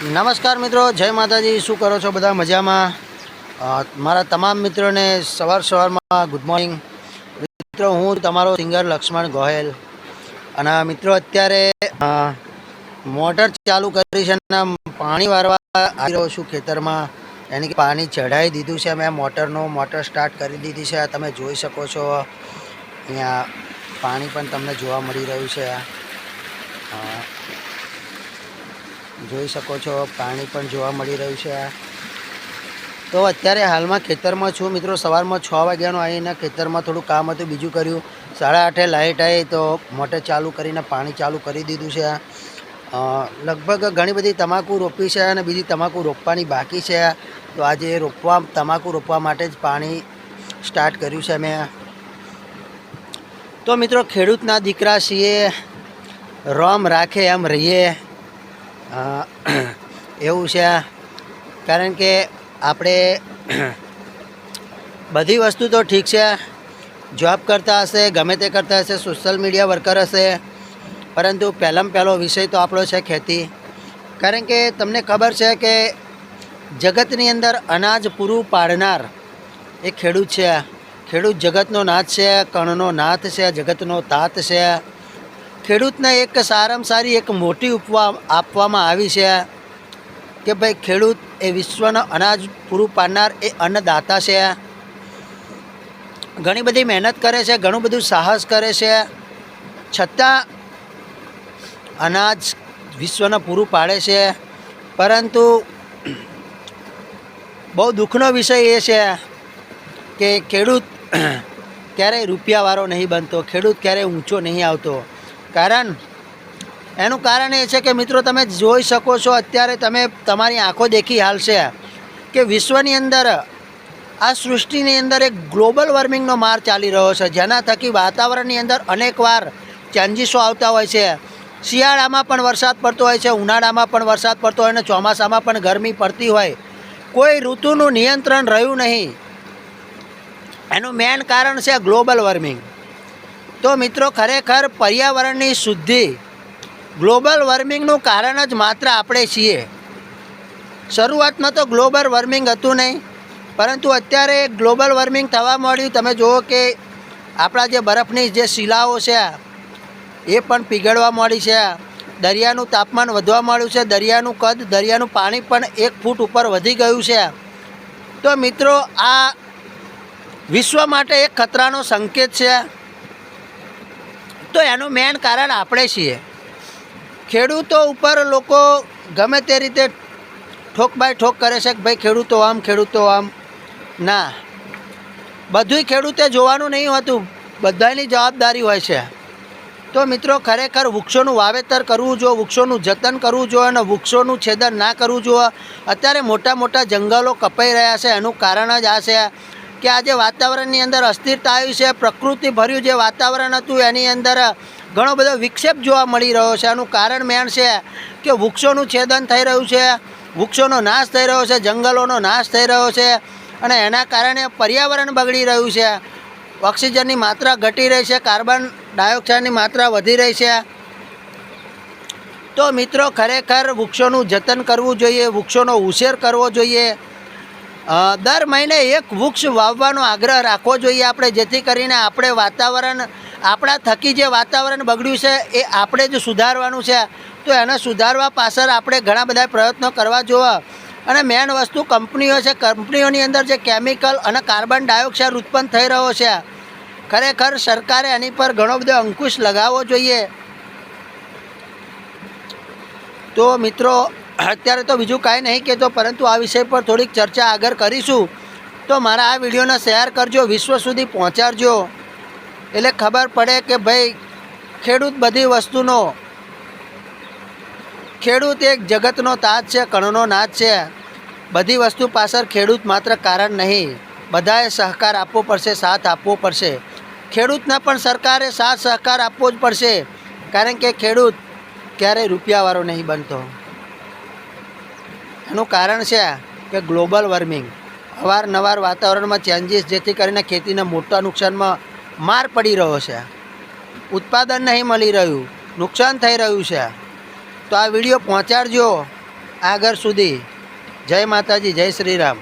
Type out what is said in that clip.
નમસ્કાર મિત્રો, જય માતાજી. શું કરો છો બધા? મજામાં? મારા તમામ મિત્રોને સવાર સવારમાં ગુડ મોર્નિંગ મિત્રો, હું તમારો સિંગર લક્ષ્મણ ગોહેલ. અને મિત્રો અત્યારે મોટર ચાલુ કરી છે અને પાણી વારવા આવી રહ્યો છું ખેતરમાં. એની પાણી ચઢાવી દીધું છે. મેં મોટરનું મોટર સ્ટાર્ટ કરી દીધી છે. તમે જોઈ શકો છો. અહીંયા પાણી પણ તમને જોવા મળી રહ્યું છે. જોઈ શકો છો, પાણી પણ જોવા મળી રહ્યું છે તો અત્યારે હાલમાં ખેતરમાં છું મિત્રો, સવારમાં છ વાગ્યાનું આવીને ખેતરમાં થોડું કામ હતું, બીજું કર્યું. સાડા આઠે લાઇટ આવી તો મોટર ચાલુ કરીને પાણી ચાલુ કરી દીધું છે લગભગ ઘણી બધી તમાકુ રોપી છે અને બીજી તમાકુ રોપવાની બાકી છે તો આજે રોપવા, તમાકુ રોપવા માટે જ પાણી સ્ટાર્ટ કર્યું છે મેં તો મિત્રો, ખેડૂતના દીકરા છીએ. રોમ રાખે એમ રહીએ. એવું છે કારણ કે આપણે બધી વસ્તુ તો ઠીક છે. જોબ કરતા હશે, ગમે તે કરતા હશે સોશિયલ મીડિયા વર્કર હશે. પરંતુ પહેલામાં પહેલો વિષય તો આપણો છે ખેતી. કારણ કે તમને ખબર છે કે જગતની અંદર અનાજ પૂરું પાડનાર એ ખેડૂત છે. ખેડૂત જગતનો નાથ છે, કણનો નાથ છે, જગતનો તાત છે. ખેડૂતને એક સારામાં સારી, એક મોટી ઉપવા આપવામાં આવી છે કે ભાઈ ખેડૂત એ વિશ્વનો અનાજ પૂરું પાડનાર એ અન્નદાતા છે. ઘણી બધી મહેનત કરે છે, ઘણું બધું સાહસ કરે છે. છતાં અનાજ વિશ્વને પૂરું પાડે છે. પરંતુ બહુ દુઃખનો વિષય એ છે કે ખેડૂત ક્યારેય રૂપિયાવાળો નહીં બનતો, ખેડૂત ક્યારેય ઊંચો નહીં આવતો. કારણ? એનું કારણ એ છે કે મિત્રો, તમે જોઈ શકો છો, અત્યારે તમે તમારી આંખો દેખી હાલ છે કે વિશ્વની અંદર આ સૃષ્ટિની અંદર એક ગ્લોબલ વોર્મિંગનો માર ચાલી રહ્યો છે. જેના થકી વાતાવરણની અંદર અનેકવાર ચેન્જીસો આવતા હોય છે. શિયાળામાં પણ વરસાદ પડતો હોય છે, ઉનાળામાં પણ વરસાદ પડતો હોય અને ચોમાસામાં પણ ગરમી પડતી હોય. કોઈ ઋતુનું નિયંત્રણ રહ્યું નહીં. એનું મેન કારણ છે ગ્લોબલ વોર્મિંગ. તો મિત્રો ખરેખર પર્યાવરણની શુદ્ધિ ગ્લોબલ વોર્મિંગનું કારણ જ માત્ર આપણે છીએ. શરૂઆતમાં તો ગ્લોબલ વોર્મિંગ હતું નહીં, પરંતુ અત્યારે ગ્લોબલ વોર્મિંગ થવા મળ્યું તમે જુઓ કે આપણા જે બરફની જે શિલાઓ છે, એ પણ પીગળવા મળી છે. દરિયાનું તાપમાન વધવા મળ્યું છે. દરિયાનું કદ, દરિયાનું પાણી પણ એક ફૂટ ઉપર વધી ગયું છે. તો મિત્રો, આ વિશ્વ માટે એક ખતરાનો સંકેત છે. તો એનું મેન કારણ આપણે છીએ. ખેડૂતો ઉપર લોકો ગમે તે રીતે ઠોક બાય ઠોક કરે છે કે ભાઈ ખેડૂતો આમ ખેડૂતો આમ. ના. બધુંય ખેડૂતે જોવાનું નહીં હોતું. બધાની જવાબદારી હોય છે. તો મિત્રો, ખરેખર વૃક્ષોનું વાવેતર કરવું જોઈએ, વૃક્ષોનું જતન કરવું જોઈએ અને વૃક્ષોનું છેદન ના કરવું જોઈએ. અત્યારે મોટા મોટા જંગલો કપાઈ રહ્યા છે. એનું કારણ જ આ છે કે આજે વાતાવરણની અંદર અસ્થિરતા આવી છે પ્રકૃતિ ભર્યું જે વાતાવરણ હતું, એની અંદર ઘણો બધો વિક્ષેપ જોવા મળી રહ્યો છે. આનું કારણ મેન છે કે વૃક્ષોનું છેદન થઈ રહ્યું છે, વૃક્ષોનો નાશ થઈ રહ્યો છે, જંગલોનો નાશ થઈ રહ્યો છે અને એના કારણે પર્યાવરણ બગડી રહ્યું છે. ઓક્સિજનની માત્રા ઘટી રહી છે, કાર્બન ડાયોક્સાઇડની માત્રા વધી રહી છે. તો મિત્રો, ખરેખર વૃક્ષોનું જતન કરવું જોઈએ, વૃક્ષોનો ઉછેર કરવો જોઈએ. દર મહિને એક વૃક્ષ વાવવાનો આગ્રહ રાખવો જોઈએ આપણે, જેથી કરીને આપણે વાતાવરણ, આપણા થકી જે વાતાવરણ બગડ્યું છે, એ આપણે જ સુધારવાનું છે. તો એને સુધારવા પાછળ આપણે ઘણા બધા પ્રયત્નો કરવા જોઈએ અને મેન વસ્તુ કંપનીઓ છે, કંપનીઓની અંદર જે કેમિકલ અને કાર્બન ડાયોક્સાઇડ ઉત્પન્ન થઈ રહ્યો છે. ખરેખર સરકારે એની પર ઘણો બધો અંકુશ લગાવવો જોઈએ. તો મિત્રો અત્યારે તો બીજું કાંઈ નહીં કહેતો, પરંતુ આ વિષય પર થોડીક ચર્ચા આગળ કરીશું. તો મારા આ વિડીયોને શેર કરજો, વિશ્વ સુધી પહોંચાડજો. એટલે ખબર પડે કે ભાઈ, ખેડૂત બધી વસ્તુનો, ખેડૂત એક જગતનો તાજ છે, કણનો નાદ છે. બધી વસ્તુ પાછળ ખેડૂત માત્ર કારણ નહીં, બધાએ સહકાર આપવો પડશે, સાથ આપવો પડશે. ખેડૂતને પણ સરકારે સાથ સહકાર આપવો જ પડશે, કારણ કે ખેડૂત ક્યારેય રૂપિયાવાળો નહીં બનતો. એનું કારણ છે કે ગ્લોબલ વોર્મિંગ, અવારનવાર વાતાવરણમાં ચેન્જીસ જેથી કરીને ખેતીને મોટા નુકસાનમાં માર પડી રહ્યો છે. ઉત્પાદન નહીં મળી રહ્યું, નુકસાન થઈ રહ્યું છે. તો આ વીડિયો પહોંચાડજો. આગળ સુધી. જય માતાજી, જય શ્રી રામ.